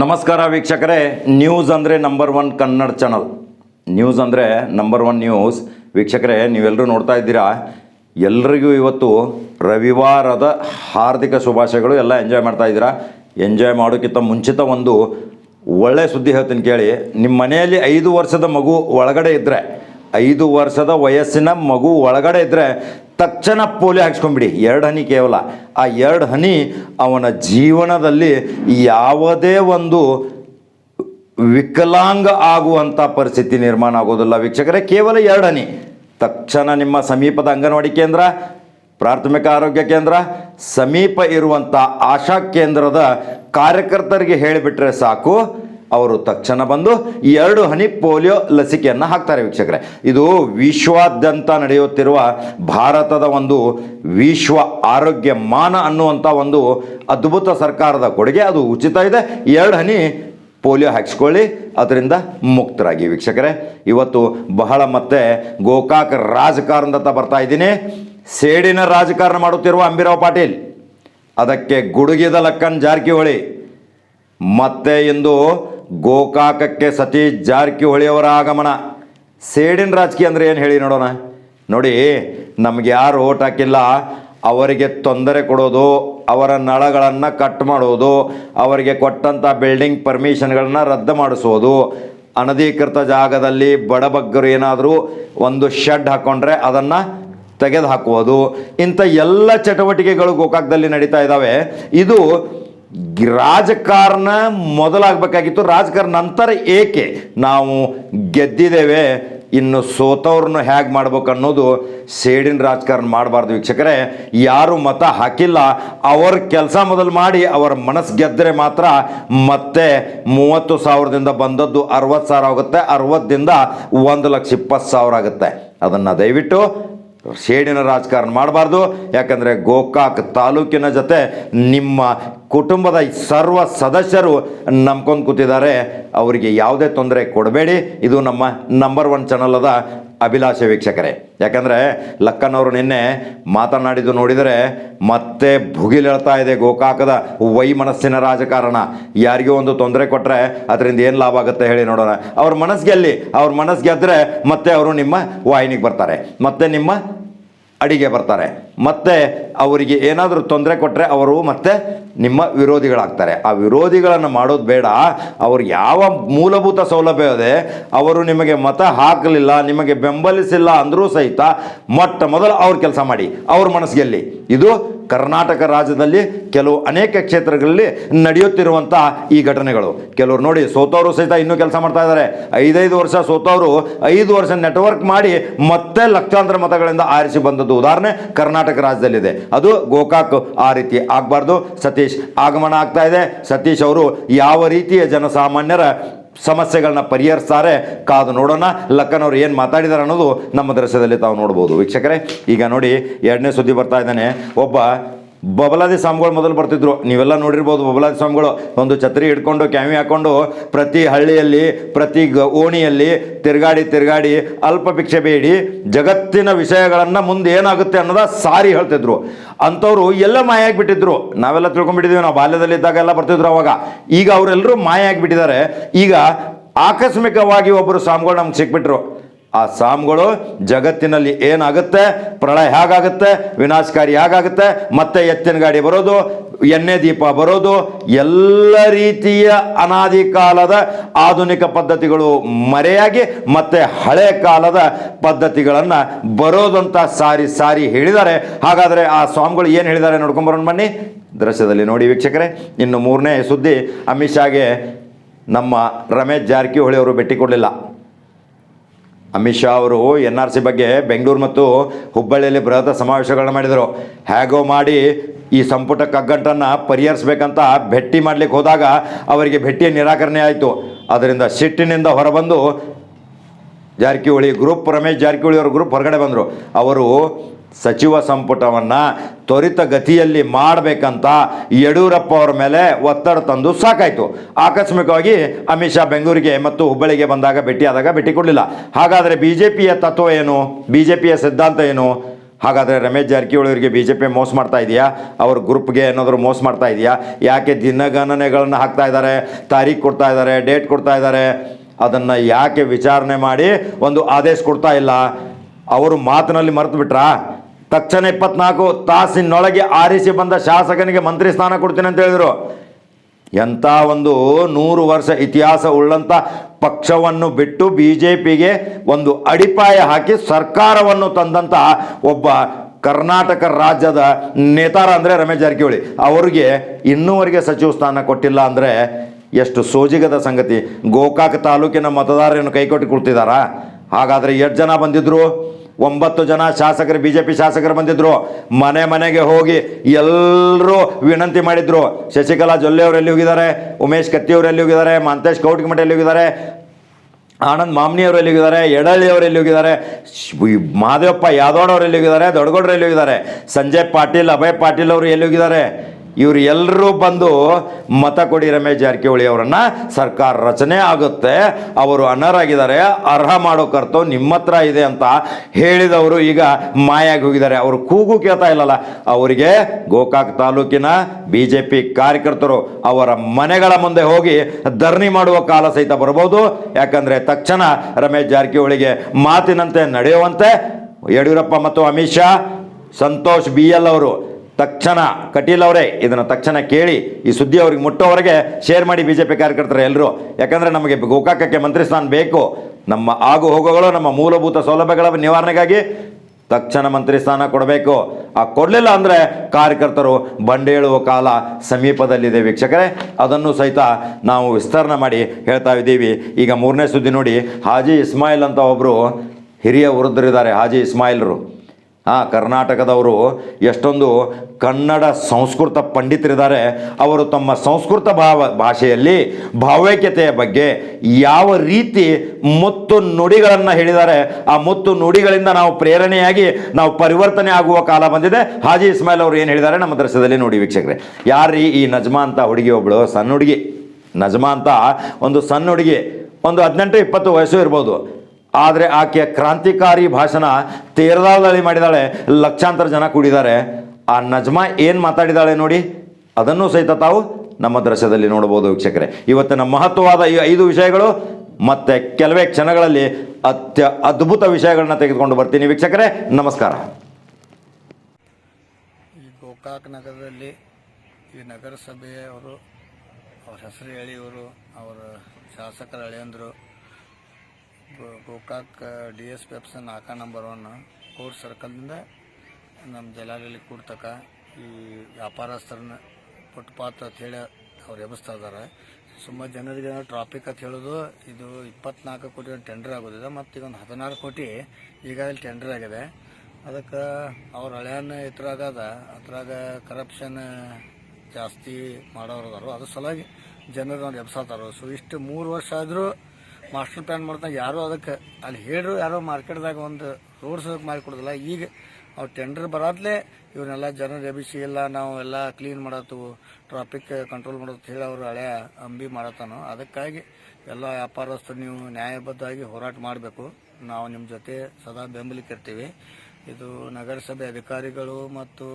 ನಮಸ್ಕಾರ ವೀಕ್ಷಕರೇ ನ್ಯೂಸ್ ಅಂದರೆ number one Kannada channel news ಅಂದರೆ ನಂಬರ್ ಒನ್ ನ್ಯೂಸ್ ವೀಕ್ಷಕರೇ ನೀವೆಲ್ಲರೂ ನೋಡ್ತಾ ಇದ್ದೀರಾ? ಎಲ್ರಿಗೂ ಇವತ್ತು ರವಿವಾರದ ಹಾರ್ದಿಕ ಶುಭಾಶಯಗಳು, ಎಲ್ಲ ಎಂಜಾಯ್ ಮಾಡ್ತಾ ಇದ್ದೀರಾ? ಎಂಜಾಯ್ ಮಾಡೋಕ್ಕಿಂತ ಮುಂಚಿತ ಒಂದು ಒಳ್ಳೆ ಸುದ್ದಿ ಹೇಳ್ತೀನಿ ಕೇಳಿ. ನಿಮ್ಮ ಮನೆಯಲ್ಲಿ ಐದು ವರ್ಷದ ಮಗು ಒಳಗಡೆ ಇದ್ದರೆ ಐದು ವರ್ಷದ ವಯಸ್ಸಿನ ಮಗು ಒಳಗಡೆ ಇದ್ದರೆ ತಕ್ಷಣ ಪೋಲಿಯೋ ಹಾಕ್ಸ್ಕೊಂಬಿಡಿ. ಎರಡು ಹನಿ ಕೇವಲ. ಆ ಎರಡು ಹನಿ ಅವನ ಜೀವನದಲ್ಲಿ ಯಾವುದೇ ಒಂದು ವಿಕಲಾಂಗ ಆಗುವಂಥ ಪರಿಸ್ಥಿತಿ ನಿರ್ಮಾಣ ಆಗೋದಿಲ್ಲ ವೀಕ್ಷಕರೇ. ಕೇವಲ ಎರಡು ಹನಿ. ತಕ್ಷಣ ನಿಮ್ಮ ಸಮೀಪದ ಅಂಗನವಾಡಿ ಕೇಂದ್ರ, ಪ್ರಾಥಮಿಕ ಆರೋಗ್ಯ ಕೇಂದ್ರ, ಸಮೀಪ ಇರುವಂಥ ಆಶಾ ಕೇಂದ್ರದ ಕಾರ್ಯಕರ್ತರಿಗೆ ಹೇಳಿಬಿಟ್ರೆ ಸಾಕು. ಅವರು ತಕ್ಷಣ ಬಂದು ಈ ಎರಡು ಹನಿ ಪೋಲಿಯೋ ಲಸಿಕೆಯನ್ನು ಹಾಕ್ತಾರೆ ವೀಕ್ಷಕರೇ. ಇದು ವಿಶ್ವಾದ್ಯಂತ ನಡೆಯುತ್ತಿರುವ ಭಾರತದ ಒಂದು ವಿಶ್ವ ಆರೋಗ್ಯ ಮಾನ ಅನ್ನುವಂಥ ಒಂದು ಅದ್ಭುತ ಸರ್ಕಾರದ ಕೊಡುಗೆ. ಅದು ಉಚಿತ ಇದೆ. ಎರಡು ಹನಿ ಪೋಲಿಯೋ ಹಾಕಿಸ್ಕೊಳ್ಳಿ. ಅದರಿಂದ ಮುಕ್ತರಾಗಿ ವೀಕ್ಷಕರೇ. ಇವತ್ತು ಬಹಳ ಮತ್ತೆ ಗೋಕಾಕ್ ರಾಜಕಾರಣದತ್ತ ಬರ್ತಾ ಇದ್ದೀನಿ. ಸೇಡಿನ ರಾಜಕಾರಣ ಮಾಡುತ್ತಿರುವ ಅಂಬಿರಾವ್ ಪಾಟೀಲ್. ಅದಕ್ಕೆ ಗುಡುಗಿದ ಲಕ್ಕನ್ ಜಾರಕಿಹೊಳಿ. ಮತ್ತೆ ಇಂದು ಗೋಕಾಕಕ್ಕೆ ಸತೀಶ್ ಜಾರಕಿಹೊಳಿ ಅವರ ಆಗಮನ. ಸೇಡಿನ ರಾಜಕೀಯ ಅಂದರೆ ಏನು ಹೇಳಿ ನೋಡೋಣ. ನೋಡಿ, ನಮ್ಗೆ ಯಾರು ಓಟ್ ಹಾಕಿಲ್ಲ, ಅವರಿಗೆ ತೊಂದರೆ ಕೊಡೋದು, ಅವರ ನಳಗಳನ್ನು ಕಟ್ ಮಾಡೋದು, ಅವರಿಗೆ ಕೊಟ್ಟಂಥ ಬಿಲ್ಡಿಂಗ್ ಪರ್ಮಿಷನ್ಗಳನ್ನ ರದ್ದು ಮಾಡಿಸೋದು. ಅನಧಿಕೃತ ಜಾಗದಲ್ಲಿ ಬಡಬಗ್ಗರು ಏನಾದರೂ ಒಂದು ಶೆಡ್ ಹಾಕ್ಕೊಂಡ್ರೆ ಅದನ್ನು ತೆಗೆದು ಹಾಕುವುದು ಇಂಥ ಎಲ್ಲ ಚಟುವಟಿಕೆಗಳು ಗೋಕಾಕದಲ್ಲಿ ನಡೀತಾ ಇದ್ದಾವೆ ಇದು ರಾಜಕಾರಣ ಮೊದಲಾಗಬೇಕಾಗಿತ್ತು. ರಾಜಕಾರಣ ನಂತರ ಏಕೆ ನಾವು ಗೆದ್ದಿದ್ದೇವೆ, ಇನ್ನು ಸೋತವ್ರನ್ನ ಹೇಗೆ ಮಾಡ್ಬೇಕು ಅನ್ನೋದು ಸೇಡಿನ ರಾಜಕಾರಣ ಮಾಡಬಾರ್ದು ವೀಕ್ಷಕರೇ. ಯಾರು ಮತ ಹಾಕಿಲ್ಲ, ಅವರ ಕೆಲಸ ಮೊದಲು ಮಾಡಿ ಅವರ ಮನಸ್ಸು ಗೆದ್ದರೆ ಮಾತ್ರ ಮತ್ತೆ ಮೂವತ್ತು ಸಾವಿರದಿಂದ ಬಂದದ್ದು ಅರವತ್ತು ಸಾವಿರ ಆಗುತ್ತೆ. ಅರವತ್ತರಿಂದ ಒಂದು ಲಕ್ಷ ಇಪ್ಪತ್ತು ಸಾವಿರ ಆಗುತ್ತೆ. ಅದನ್ನು ದಯವಿಟ್ಟು ಸೇಡಿನ ರಾಜಕಾರಣ ಮಾಡಬಾರ್ದು. ಯಾಕಂದರೆ ಗೋಕಾಕ್ ತಾಲೂಕಿನ ಜೊತೆ ನಿಮ್ಮ ಕುಟುಂಬದ ಸರ್ವ ಸದಸ್ಯರು ನಂಬ್ಕೊಂಡು ಕೂತಿದ್ದಾರೆ. ಅವರಿಗೆ ಯಾವುದೇ ತೊಂದರೆ ಕೊಡಬೇಡಿ. ಇದು ನಮ್ಮ ನಂಬರ್ ಒನ್ ಚಾನಲ್ ಅದ ಅಭಿಲಾಷೆ ವೀಕ್ಷಕರೇ. ಯಾಕಂದರೆ ಲಕ್ಕನವರು ನಿನ್ನೆ ಮಾತನಾಡಿದ್ದು ನೋಡಿದರೆ ಮತ್ತೆ ಭುಗಿಲೇಳ್ತಾ ಇದೆ ಗೋಕಾಕದ ವೈ ಮನಸ್ಸಿನ ರಾಜಕಾರಣ. ಯಾರಿಗೂ ಒಂದು ತೊಂದರೆ ಕೊಟ್ಟರೆ ಅದರಿಂದ ಏನು ಲಾಭ ಆಗುತ್ತೆ ಹೇಳಿ ನೋಡೋಣ. ಅವ್ರ ಮನಸ್ಸಿಗೆ ಅಲ್ಲಿ, ಅವ್ರ ಮನಸ್ಸು ಗೆದ್ದರೆ ಮತ್ತೆ ಅವರು ನಿಮ್ಮ ವಾಹಿನಿಗೆ ಬರ್ತಾರೆ. ಮತ್ತೆ ನಿಮ್ಮ ಅಡಿಗೆ ಬರ್ತಾರೆ. ಮತ್ತೆ ಅವರಿಗೆ ಏನಾದರೂ ತೊಂದರೆ ಕೊಟ್ಟರೆ ಅವರು ಮತ್ತೆ ನಿಮ್ಮ ವಿರೋಧಿಗಳಾಗ್ತಾರೆ. ಆ ವಿರೋಧಿಗಳನ್ನು ಮಾಡೋದು ಬೇಡ. ಅವರು ಯಾವ ಮೂಲಭೂತ ಸೌಲಭ್ಯ ಇದೆ, ಅವರು ನಿಮಗೆ ಮತ ಹಾಕಲಿಲ್ಲ, ನಿಮಗೆ ಬೆಂಬಲಿಸಿಲ್ಲ ಅಂದರೂ ಸಹಿತ ಮೊಟ್ಟ ಮೊದಲು ಅವ್ರ ಕೆಲಸ ಮಾಡಿ, ಅವ್ರ ಮನಸ್ಸಿಗೆಲ್ಲಿ ಇದು ಕರ್ನಾಟಕ ರಾಜ್ಯದಲ್ಲಿ ಕೆಲವು ಅನೇಕ ಕ್ಷೇತ್ರಗಳಲ್ಲಿ ನಡೆಯುತ್ತಿರುವಂತಹ ಈ ಘಟನೆಗಳು. ಕೆಲವರು ನೋಡಿ ಸೋತವರು ಸಹಿತ ಇನ್ನೂ ಕೆಲಸ ಮಾಡ್ತಾ ಇದ್ದಾರೆ. ಐದೈದು ವರ್ಷ ಸೋತವರು ಐದು ವರ್ಷ ನೆಟ್ವರ್ಕ್ ಮಾಡಿ ಮತ್ತೆ ಲಕ್ಷಾಂತರ ಮತಗಳಿಂದ ಆರಿಸಿ ಬಂದದ್ದು. ಉದಾಹರಣೆ ಕರ್ನಾಟಕ ರಾಜ್ಯದಲ್ಲಿದೆ. ಅದು ಗೋಕಾಕ್ ಆ ರೀತಿ ಆಗಬಾರ್ದು. ಸತೀಶ್ ಆಗಮನ ಆಗ್ತಾ ಇದೆ. ಸತೀಶ್ ಅವರು ಯಾವ ರೀತಿಯ ಜನಸಾಮಾನ್ಯರ ಸಮಸ್ಯೆಗಳನ್ನ ಪರಿಹರಿಸ್ತಾರೆ. ಕಾದು ನೋಡೋಣ. ಲಕ್ಕನ್ ಅವ್ರು ಏನು ಮಾತಾಡಿದ್ದಾರೆ ಅನ್ನೋದು ನಮ್ಮ ದೃಶ್ಯದಲ್ಲಿ ತಾವು ನೋಡ್ಬೋದು. ವೀಕ್ಷಕರೇ, ಈಗ ನೋಡಿ ಎರಡನೇ ಸುದ್ದಿ ಬರ್ತಾ ಇದ್ದಾನೆ. ಒಬ್ಬ ಬಬಲಾದಿ ಸ್ವಾಮಿಗಳು ಮೊದಲು ಬರ್ತಿದ್ರು. ನೀವೆಲ್ಲ ನೋಡಿರ್ಬೋದು ಬಬಲಾದಿ ಸ್ವಾಮಿಗಳು. ಒಂದು ಛತ್ರಿ ಹಿಡ್ಕೊಂಡು, ಕ್ಯಾಮಿ ಹಾಕೊಂಡು, ಪ್ರತಿ ಹಳ್ಳಿಯಲ್ಲಿ, ಪ್ರತಿ ಓಣಿಯಲ್ಲಿ ತಿರುಗಾಡಿ ತಿರುಗಾಡಿ ಅಲ್ಪ ಭಿಕ್ಷೆ ಬೇಡಿ. ಜಗತ್ತಿನ ವಿಷಯಗಳನ್ನು ಮುಂದೆ ಏನಾಗುತ್ತೆ ಅನ್ನೋದ ಸಾರಿ ಹೇಳ್ತಿದ್ರು. ಅಂಥವ್ರು ಎಲ್ಲ ಮಾಯ ಆಗಿಬಿಟ್ಟಿದ್ರು ನಾವೆಲ್ಲ ತಿಳ್ಕೊಂಡ್ಬಿಟ್ಟಿದ್ದೀವಿ ನಾವು ಬಾಲ್ಯದಲ್ಲಿದ್ದಾಗ ಎಲ್ಲ ಬರ್ತಿದ್ರು ಅವಾಗ. ಈಗ ಅವರೆಲ್ಲರೂ ಮಾಯ ಆಗಿಬಿಟ್ಟಿದ್ದಾರೆ ಈಗ ಆಕಸ್ಮಿಕವಾಗಿ ಒಬ್ಬರು ಸ್ವಾಮಿಗಳು ನಮ್ಗೆ ಸಿಕ್ಬಿಟ್ರು. ಆ ಸಾಮ್ಗಳು ಜಗತ್ತಿನಲ್ಲಿ ಏನಾಗುತ್ತೆ? ಪ್ರಳಯ ಹೇಗಾಗುತ್ತೆ? ವಿನಾಶಕಾರಿ ಹೇಗಾಗುತ್ತೆ? ಮತ್ತೆ ಎತ್ತಿನ ಗಾಡಿ ಬರೋದು, ಎಣ್ಣೆ ದೀಪ ಬರೋದು, ಎಲ್ಲ ರೀತಿಯ ಅನಾದಿ ಕಾಲದ ಆಧುನಿಕ ಪದ್ಧತಿಗಳು ಮರೆಯಾಗಿ ಮತ್ತೆ ಹಳೆ ಕಾಲದ ಪದ್ಧತಿಗಳನ್ನು ಬರೋದಂತ ಸಾರಿ ಸಾರಿ ಹೇಳಿದ್ದಾರೆ. ಹಾಗಾದರೆ ಆ ಸ್ವಾಮಿಗಳು ಏನು ಹೇಳಿದ್ದಾರೆ ನೋಡ್ಕೊಂಬರೋಣ ಬನ್ನಿ. ದೃಶ್ಯದಲ್ಲಿ ನೋಡಿ ವೀಕ್ಷಕರೇ, ಇನ್ನು ಮೂರನೇ ಸುದ್ದಿ, ಅಮಿತ್ ಶಾಗೆ ನಮ್ಮ ರಮೇಶ್ ಜಾರಕಿಹೊಳಿ ಅವರು ಭೇಟಿ ಕೊಡಲಿಲ್ಲ. ಅಮಿತ್ ಶಾ ಅವರು ಎನ್ ಆರ್ ಸಿ ಬಗ್ಗೆ ಬೆಂಗಳೂರು ಮತ್ತು ಹುಬ್ಬಳ್ಳಿಯಲ್ಲಿ ಬೃಹತ್ ಸಮಾವೇಶಗಳನ್ನ ಮಾಡಿದರು. ಹೇಗೋ ಮಾಡಿ ಈ ಸಂಪುಟ ಕಗ್ಗಂಟನ್ನು ಪರಿಹರಿಸಬೇಕಂತ ಭೇಟಿ ಮಾಡಲಿಕ್ಕೆ ಹೋದಾಗ ಅವರಿಗೆ ಭೇಟಿಯ ನಿರಾಕರಣೆ ಆಯಿತು. ಅದರಿಂದ ಸಿಟ್ಟಿನಿಂದ ಹೊರಬಂದು ಜಾರಕಿಹೊಳಿ ಗ್ರೂಪ್ ರಮೇಶ್ ಜಾರಕಿಹೊಳಿ ಅವರ ಗ್ರೂಪ್ ಹೊರಗಡೆ ಬಂದರು. ಅವರು ಸಚಿವ ಸಂಪುಟವನ್ನು ತ್ವರಿತ ಗತಿಯಲ್ಲಿ ಮಾಡಬೇಕಂತ ಯಡಿಯೂರಪ್ಪ ಅವರ ಮೇಲೆ ಒತ್ತಡ ತಂದು ಸಾಕಾಯಿತು. ಆಕಸ್ಮಿಕವಾಗಿ ಅಮಿತ್ ಶಾ ಬೆಂಗಳೂರಿಗೆ ಮತ್ತು ಹುಬ್ಬಳ್ಳಿಗೆ ಬಂದಾಗ ಭೇಟಿಯಾದಾಗ ಭೇಟಿ ಕೊಡಲಿಲ್ಲ. ಹಾಗಾದರೆ ಬಿ ಜೆ ಪಿಯ ತತ್ವ ಏನು? ಬಿ ಜೆ ಪಿಯ ಸಿದ್ಧಾಂತ ಏನು? ಹಾಗಾದರೆ ರಮೇಶ್ ಜಾರಕಿಹೊಳಿ ಅವರಿಗೆ ಬಿ ಜೆ ಪಿ ಮೋಸ ಮಾಡ್ತಾ ಇದೆಯಾ? ಅವ್ರ ಗ್ರೂಪ್ಗೆ ಏನಾದರೂ ಮೋಸ ಮಾಡ್ತಾ ಇದೆಯಾ? ಯಾಕೆ ದಿನಗಣನೆಗಳನ್ನು ಹಾಕ್ತಾ ಇದ್ದಾರೆ? ತಾರೀಖು ಕೊಡ್ತಾ ಇದ್ದಾರೆ, ಡೇಟ್ ಕೊಡ್ತಾ ಇದ್ದಾರೆ? ಅದನ್ನು ಯಾಕೆ ವಿಚಾರಣೆ ಮಾಡಿ ಒಂದು ಆದೇಶ ಕೊಡ್ತಾ ಇಲ್ಲ? ಅವರು ಮಾತಿನಲ್ಲಿ ಮರೆತು ಬಿಟ್ರಾ? ತಕ್ಷಣ ಇಪ್ಪತ್ನಾಲ್ಕು ತಾಸಿನೊಳಗೆ ಆರಿಸಿ ಬಂದ ಶಾಸಕನಿಗೆ ಮಂತ್ರಿ ಸ್ಥಾನ ಕೊಡ್ತೀನಿ ಅಂತ ಹೇಳಿದರು. ಎಂಥ ಒಂದು ನೂರು ವರ್ಷ ಇತಿಹಾಸ ಉಳ್ಳಂಥ ಪಕ್ಷವನ್ನು ಬಿಟ್ಟು ಬಿ ಜೆ ಪಿಗೆ ಒಂದು ಅಡಿಪಾಯ ಹಾಕಿ ಸರ್ಕಾರವನ್ನು ತಂದಂತಹ ಒಬ್ಬ ಕರ್ನಾಟಕ ರಾಜ್ಯದ ನೇತಾರ ಅಂದರೆ ರಮೇಶ್ ಜಾರಕಿಹೊಳಿ. ಅವರಿಗೆ ಇನ್ನೂವರೆಗೆ ಸಚಿವ ಸ್ಥಾನ ಕೊಟ್ಟಿಲ್ಲ ಅಂದರೆ ಎಷ್ಟು ಸೋಜಿಗದ ಸಂಗತಿ. ಗೋಕಾಕ್ ತಾಲೂಕಿನ ಮತದಾರರನ್ನು ಕೈಕೊಟ್ಟು ಕೊಡ್ತಿದ್ದಾರಾ ಹಾಗಾದರೆ ಎಷ್ಟು ಜನ ಬಂದಿದ್ರು? ಒಂಬತ್ತು ಜನ ಶಾಸಕರು ಬಿ ಜೆ ಪಿ ಶಾಸಕರು ಬಂದಿದ್ರು. ಮನೆ ಮನೆಗೆ ಹೋಗಿ ಎಲ್ಲರೂ ವಿನಂತಿ ಮಾಡಿದ್ರು. ಶಶಿಕಲಾ ಜೊಲ್ಲೆ ಅವರು ಎಲ್ಲಿ ಹೋಗಿದ್ದಾರೆ, ಉಮೇಶ್ ಕತ್ತಿ ಅವರು ಎಲ್ಲಿ ಹೋಗಿದ್ದಾರೆ, ಮಂತೇಶ್ ಕೌಟಿಮಠ ಎಲ್ಲಿ ಹೋಗಿದ್ದಾರೆ, ಆನಂದ್ ಮಾಮ್ನಿ ಅವರು ಎಲ್ಲಿ ಹೋಗಿದ್ದಾರೆ ಎಡಳ್ಳಿ ಅವರು ಎಲ್ಲಿ ಹೋಗಿದ್ದಾರೆ ಮಹಾದೇವಪ್ಪ ಯಾದವ್ ಅವರು ಎಲ್ಲಿ ಹೋಗಿದ್ದಾರೆ ದೊಡ್ಡಗೌಡರು ಎಲ್ಲಿ ಹೋಗಿದ್ದಾರೆ, ಸಂಜಯ್ ಪಾಟೀಲ್, ಅಭಯ್ ಪಾಟೀಲ್ ಅವರು ಎಲ್ಲಿ ಹೋಗಿದ್ದಾರೆ? ಇವರು ಎಲ್ಲರೂ ಬಂದು ಮತ ಕೊಡಿ ರಮೇಶ್ ಜಾರಕಿಹೊಳಿ ಅವರನ್ನ. ಸರ್ಕಾರ ರಚನೆ ಆಗುತ್ತೆ. ಅವರು ಅನರಾಗಿದ್ದಾರೆ ಅರ್ಹ ಮಾಡೋ ಕರ್ತವ್ಯ ನಿಮ್ಮ ಹತ್ರ ಇದೆ ಅಂತ ಹೇಳಿದವರು ಈಗ ಮಾಯಾಗಿ ಹೋಗಿದ್ದಾರೆ. ಅವರು ಕೂಗು ಕೇಳ್ತಾ ಇಲ್ಲಲ್ಲ. ಅವರಿಗೆ ಗೋಕಾಕ್ ತಾಲೂಕಿನ ಬಿ ಜೆ ಪಿ ಕಾರ್ಯಕರ್ತರು ಅವರ ಮನೆಗಳ ಮುಂದೆ ಹೋಗಿ ಧರಣಿ ಮಾಡುವ ಕಾಲ ಸಹಿತ ಬರ್ಬೋದು ಯಾಕಂದರೆ ತಕ್ಷಣ ರಮೇಶ್ ಜಾರಕಿಹೊಳಿಗೆ ಮಾತಿನಂತೆ ನಡೆಯುವಂತೆ. ಯಡಿಯೂರಪ್ಪ ಮತ್ತು ಅಮಿತ್ ಶಾ, ಸಂತೋಷ್ ಬಿ ಎಲ್ ಅವರು ತಕ್ಷಣ ಕಟೀಲ್ ಅವರೇ ಇದನ್ನು ತಕ್ಷಣ ಕೇಳಿ ಈ ಸುದ್ದಿ ಅವ್ರಿಗೆ ಮುಟ್ಟೋವರೆಗೆ ಶೇರ್ ಮಾಡಿ ಬಿ ಜೆ ಪಿ ಕಾರ್ಯಕರ್ತರು ಎಲ್ಲರೂ ಯಾಕಂದರೆ ನಮಗೆ ಗೋಕಾಕಕ್ಕೆ ಮಂತ್ರಿ ಸ್ಥಾನ ಬೇಕು. ನಮ್ಮ ಆಗು ಹೋಗುಗಳು, ನಮ್ಮ ಮೂಲಭೂತ ಸೌಲಭ್ಯಗಳ ನಿವಾರಣೆಗಾಗಿ ತಕ್ಷಣ ಮಂತ್ರಿ ಸ್ಥಾನ ಕೊಡಬೇಕು. ಆ ಕೊಡಲಿಲ್ಲ ಅಂದರೆ ಕಾರ್ಯಕರ್ತರು ಬಂಡೇಳುವ ಕಾಲ ಸಮೀಪದಲ್ಲಿದೆ ವೀಕ್ಷಕರೇ. ಅದನ್ನು ಸಹಿತ ನಾವು ವಿಸ್ತರಣೆ ಮಾಡಿ ಹೇಳ್ತಾ ಇದ್ದೀವಿ. ಈಗ ಮೂರನೇ ಸುದ್ದಿ ನೋಡಿ, ಹಾಜಿ ಇಸ್ಮಾಯಿಲ್ ಅಂತ ಒಬ್ಬರು ಹಿರಿಯ ವೃದ್ಧರಿದ್ದಾರೆ, ಹಾಜಿ ಇಸ್ಮಾಯಿಲ್ರು. ಹಾಂ ಕರ್ನಾಟಕದವರು ಎಷ್ಟೊಂದು ಕನ್ನಡ ಸಂಸ್ಕೃತ ಪಂಡಿತರಿದ್ದಾರೆ. ಅವರು ತಮ್ಮ ಸಂಸ್ಕೃತ ಭಾವ, ಭಾಷೆಯಲ್ಲಿ ಭಾವೈಕ್ಯತೆಯ ಬಗ್ಗೆ ಯಾವ ರೀತಿ ಮುತ್ತು ನುಡಿಗಳನ್ನು ಹೇಳಿದ್ದಾರೆ, ಆ ಮುತ್ತು ನುಡಿಗಳಿಂದ ನಾವು ಪ್ರೇರಣೆಯಾಗಿ ನಾವು ಪರಿವರ್ತನೆ ಆಗುವ ಕಾಲ ಬಂದಿದೆ. ಹಾಜಿ ಇಸ್ಮಾಯಿಲ್ ಅವರು ಏನು ಹೇಳಿದ್ದಾರೆ ನಮ್ಮ ದೃಶ್ಯದಲ್ಲಿ ನೋಡಿ ವೀಕ್ಷಕರೇ. ಯಾರೀ ಈ ನಜಮಾ ಅಂತ ಹುಡುಗಿ ಒಬ್ಬಳು ಸಣ್ಣ ಹುಡುಗಿ. ನಜಮಾ ಅಂತ ಒಂದು ಸಣ್ಣ ಹುಡುಗಿ. ಒಂದು ಹದಿನೆಂಟು ಇಪ್ಪತ್ತು ವಯಸ್ಸು ಇರ್ಬೋದು. ಆದರೆ ಆಕೆಯ ಕ್ರಾಂತಿಕಾರಿ ಭಾಷಣ ತೇರದಾಳದಲ್ಲಿ ಮಾಡಿದಾಳೆ. ಲಕ್ಷಾಂತರ ಜನ ಕೂಡಿದ್ದಾರೆ. ಆ ನಜ್ಮಾ ಏನು ಮಾತಾಡಿದಾಳೆ ನೋಡಿ? ಅದನ್ನು ಸಹಿತ ತಾವು ನಮ್ಮ ದೃಶ್ಯದಲ್ಲಿ ನೋಡಬಹುದು ವೀಕ್ಷಕರೇ. ಇವತ್ತಿನ ಮಹತ್ವವಾದ ಈ ಐದು ವಿಷಯಗಳು ಮತ್ತೆ ಕೆಲವೇ ಕ್ಷಣಗಳಲ್ಲಿ ಅತ್ಯ ಅದ್ಭುತ ವಿಷಯಗಳನ್ನ ತೆಗೆದುಕೊಂಡು ಬರ್ತೀನಿ ವೀಕ್ಷಕರೇ. ನಮಸ್ಕಾರ. ಈ ಗೋಕಾಕ್ ನಗರದಲ್ಲಿ ಈ ನಗರಸಭೆಯವರು, ಅವ್ರ ಹೆಸರು ಹೇಳಿಯವರು ಅವರ ಶಾಸಕರ, ಹಳೆಯಂದರು ಗೋಕಾಕ್ ಡಿ ಎಸ್ ಪಿ ಎಫ್ಸ್ ನಂಬರ್ ಒನ್ ಕೋರ್ಟ್ ಸರ್ಕಲ್ನಿಂದ ನಮ್ಮ ಜಲಾಲಲ್ಲಿ ಕೂಡ್ತಕ್ಕ ಈ ವ್ಯಾಪಾರಸ್ಥರನ್ನ ಫುಟ್ಪಾತ್ ಅಂತ ಹೇಳಿ ಅವ್ರು ಎಬ್ಬಿಸ್ತಾ ಇದ್ದಾರೆ. ಸುಮ್ಮ ಜನರಿಗೆ ಟ್ರಾಫಿಕ್ ಅಂತ ಹೇಳೋದು ಇದು ಇಪ್ಪತ್ನಾಲ್ಕು ಕೋಟಿ ಟೆಂಡರ್ ಆಗೋದಿದೆ. ಮತ್ತು ಈಗ ಒಂದು ಹದಿನಾರು ಕೋಟಿ ಈಗಾಗಲೇ ಟೆಂಡರ್ ಆಗಿದೆ. ಅದಕ್ಕೆ ಅವ್ರ ಹಳೆಯನ್ನ ಎದುರಾಗದ ಅದ್ರಾಗ ಕರಪ್ಷನ್ ಜಾಸ್ತಿ ಮಾಡೋರು ಅದಾರು. ಸಲುವಾಗಿ ಜನರು ಅವ್ರು ಸೊ ಇಷ್ಟು ಮೂರು ವರ್ಷ ಆದರೂ ಮಾಸ್ಟರ್ ಪ್ಲಾನ್ ಮಾಡಿದಾಗ ಯಾರೂ ಅದಕ್ಕೆ, ಅಲ್ಲಿ ಹೇಳ್ರು ಯಾರೋ ಮಾರ್ಕೆಟ್ದಾಗ ಒಂದು ರೋಡ್ಸ್ ಮಾಡಿಕೊಡೋದಿಲ್ಲ ಈಗ ಅವ್ರು ಟೆಂಡರ್ ಬರೋದ್ಲೇ ಇವನ್ನೆಲ್ಲ ಜನರು ಎಬಿಸಿ ಎಲ್ಲ ನಾವು ಎಲ್ಲ ಕ್ಲೀನ್ ಮಾಡತ್ತು ಟ್ರಾಫಿಕ್ ಕಂಟ್ರೋಲ್ ಮಾಡೋದು ಹೇಳಿ ಅವರು ಹಳೆಯ ಅಂಬಿ ಮಾಡತ್ತಾನೋ, ಅದಕ್ಕಾಗಿ ಎಲ್ಲ ವ್ಯಾಪಾರಸ್ಥರು ನೀವು ನ್ಯಾಯಬದ್ಧವಾಗಿ ಹೋರಾಟ ಮಾಡಬೇಕು. ನಾವು ನಿಮ್ಮ ಜೊತೆ ಸದಾ ಬೆಂಬಲಿಕ್ಕಿರ್ತೀವಿ ಇದು ನಗರಸಭೆ ಅಧಿಕಾರಿಗಳು ಮತ್ತು